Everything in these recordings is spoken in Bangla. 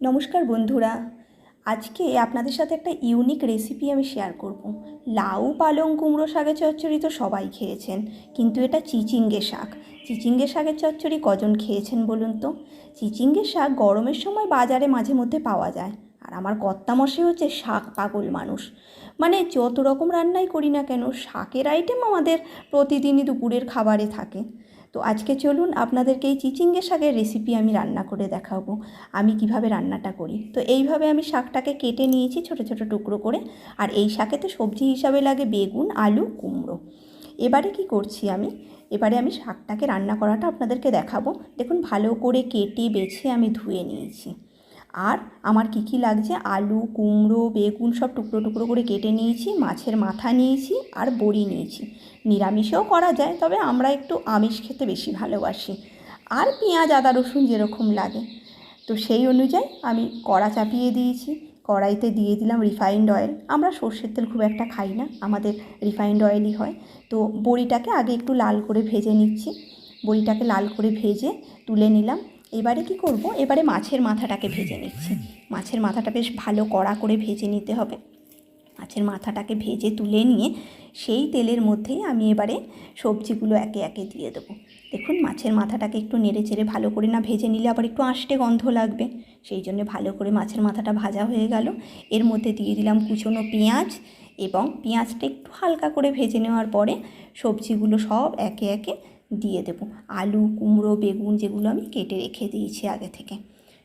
নমস্কার বন্ধুরা, আজকে আপনাদের সাথে একটা ইউনিক রেসিপি আমি শেয়ার করব। লাউ, পালং, কুমড়ো শাকের চচ্চড়ি তো সবাই খেয়েছেন, কিন্তু এটা চিচিঙ্গে শাক। চিচিঙ্গে শাকের চচ্চড়ি কজন খেয়েছেন বলুন তো? চিচিঙ্গে শাক গরমের সময় বাজারে মাঝে মধ্যে পাওয়া যায়, আর আমার কর্তামশাই হচ্ছে শাক পাগল মানুষ। মানে যত রকম রান্নাই করি না কেন, শাকের আইটেম আমাদের প্রতিদিনই দুপুরের খাবারে থাকে। তো আজকে চলুন আপনাদেরকে এই চিচিঙ্গে শাকের রেসিপি আমি রান্না করে দেখাবো, আমি কীভাবে রান্নাটা করি। তো এইভাবে আমি শাকটাকে কেটে নিয়েছি ছোট ছোট টুকরো করে, আর এই শাকে তো সবজি হিসাবে লাগে বেগুন, আলু, কুমড়ো। এবারে কি করছি আমি? এবারে আমি শাকটাকে রান্না করাটা আপনাদেরকে দেখাবো। দেখুন ভালো করে কেটে বেছে আমি ধুয়ে নিয়েছি। আর আমার কী কী লাগছে? আলু, কুমড়ো, বেগুন সব টুকরো টুকরো করে কেটে নিয়েছি, মাছের মাথা নিয়েছি আর বড়ি নিয়েছি। নিরামিষেও করা যায়, তবে আমরা একটু আমিষ খেতে বেশি ভালোবাসি। আর পেঁয়াজ, আদা, রসুন যেরকম লাগে। তো সেই অনুযায়ী আমি কড়া চাপিয়ে দিয়েছি। কড়াইতে দিয়ে দিলাম রিফাইন্ড অয়েল আমরা সর্ষের তেল খুব একটা খাই না, আমাদের রিফাইন্ড অয়েলই হয়। তো বড়িটাকে আগে একটু লাল করে ভেজে নিচ্ছি। বড়িটাকে লাল করে ভেজে তুলে নিলাম। এবারে কি করব? এবারে মাছের মাথাটাকে ভেজে নিচ্ছি। মাছের মাথাটা বেশ ভালো কড়া করে ভেজে নিতে হবে। মাছের মাথাটাকে ভেজে তুলে নিয়ে সেই তেলের মধ্যেই আমি এবারে সবজিগুলো একে একে দিয়ে দেবো। দেখুন, মাছের মাথাটাকে একটু নেড়ে চেড়ে ভালো করে না ভেজে নিলে আবার একটু আষ্টে গন্ধ লাগবে। সেই জন্য ভালো করে মাছের মাথাটা ভাজা হয়ে গেল। এর মধ্যে দিয়ে দিলাম কুচনো পেঁয়াজ এবং পেঁয়াজটা একটু হালকা করে ভেজে নেওয়ার পরে সবজিগুলো সব একে একে দিয়ে দেবো। আলু, কুমড়ো, বেগুন যেগুলো আমি কেটে রেখে দিয়েছি আগে থেকে।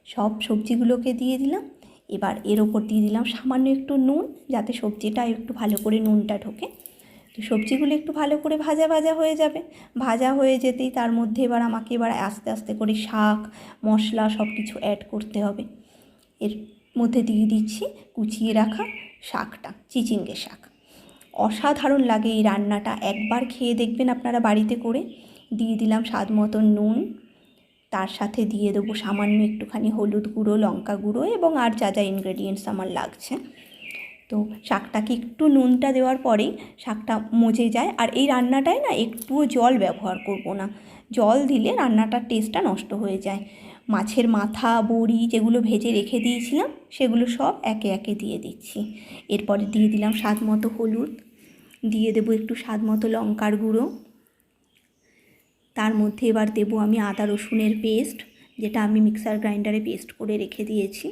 সব সবজিগুলোকে দিয়ে দিলাম। এবার এর ওপর দিয়ে দিলাম সামান্য একটু নুন যাতে সবজিটা একটু ভালো করে নুনটা ঢোকে। তো সবজিগুলো একটু ভালো করে ভাজা ভাজা হয়ে যাবে। ভাজা হয়ে যেতেই তার মধ্যে এবার আমাকে এবার আস্তে আস্তে করে শাক, মশলা সব কিছু অ্যাড করতে হবে। এর মধ্যে দিয়ে দিচ্ছি কুচিয়ে রাখা শাকটা, চিচিঙ্গে শাক। অসাধারণ লাগে এই রান্নাটা। একবার খেয়ে দেখবেন আপনারা বাড়িতে করে। দিয়ে দিলাম স্বাদ মতন নুন। তার সাথে দিয়ে দেবো সামান্য একটুখানি হলুদ গুঁড়ো, লঙ্কা গুঁড়ো এবং আর যা যা ইনগ্রেডিয়েন্টস আমার লাগছে। তো শাকটাকে একটু নুনটা দেওয়ার পরেই শাকটা মজে যায়। আর এই রান্নাটায় না একটুও জল ব্যবহার করব না। জল দিলে রান্নাটার টেস্টটা নষ্ট হয়ে যায়। মাছের মাথা, বড়ি যেগুলো ভেজে রেখে দিয়েছিলাম, সেগুলো সব একে একে দিয়ে দিচ্ছি। এরপরে দিয়ে দিলাম স্বাদ মতো হলুদ। দিয়ে দেবো একটু স্বাদ মতো লঙ্কার গুঁড়ো। তার মধ্যে এবার দেবো আমি আদা রসুনের পেস্ট যেটা আমি মিক্সার গ্রাইন্ডারে পেস্ট করে রেখে দিয়েছি।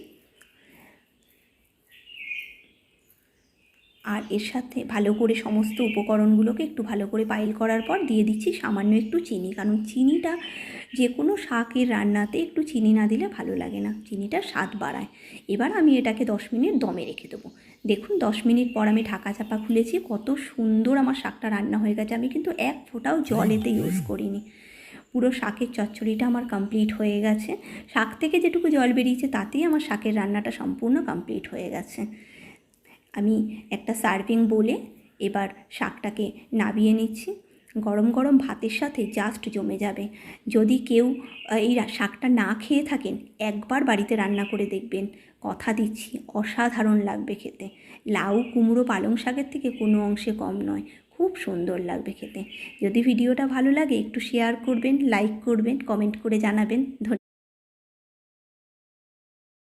আর এর সাথে ভালো করে সমস্ত উপকরণগুলোকে একটু ভালো করে পাইল করার পর দিয়ে দিচ্ছি সামান্য একটু চিনি। কারণ চিনিটা যে কোনো শাকের রান্নাতে একটু চিনি না দিলে ভালো লাগে না চিনিটা স্বাদ বাড়ায়। এবার আমি এটাকে দশ মিনিট দমে রেখে দেবো। দেখুন দশ মিনিট পর আমি ঢাকা চাপা খুলেছি কত সুন্দর আমার শাকটা রান্না হয়ে গেছে। আমি কিন্তু এক ফোঁটাও জল এতে ইউজ করিনি। পুরো শাকের চচ্চড়িটা আমার কমপ্লিট হয়ে গেছে। শাক থেকে যেটুকু জল বেরিয়েছে তাতেই আমার শাকের রান্নাটা সম্পূর্ণ কমপ্লিট হয়ে গেছে। আমি একটা সার্ভিং বলে এবার শাকটাকে নাবিয়ে নিচ্ছি। গরম গরম ভাতের সাথে জাস্ট জমে যাবে। যদি কেউ এই শাকটা না খেয়ে থাকেন, একবার বাড়িতে রান্না করে দেখবেন। কথা দিচ্ছি, অসাধারণ লাগবে খেতে। লাউ, কুমড়ো, পালং শাকের থেকে কোনো অংশে কম নয়, খুব সুন্দর লাগবে খেতে। যদি ভিডিওটা ভালো লাগে, একটু শেয়ার করবেন লাইক করবেন কমেন্ট করে জানাবেন। ধন্যবাদ।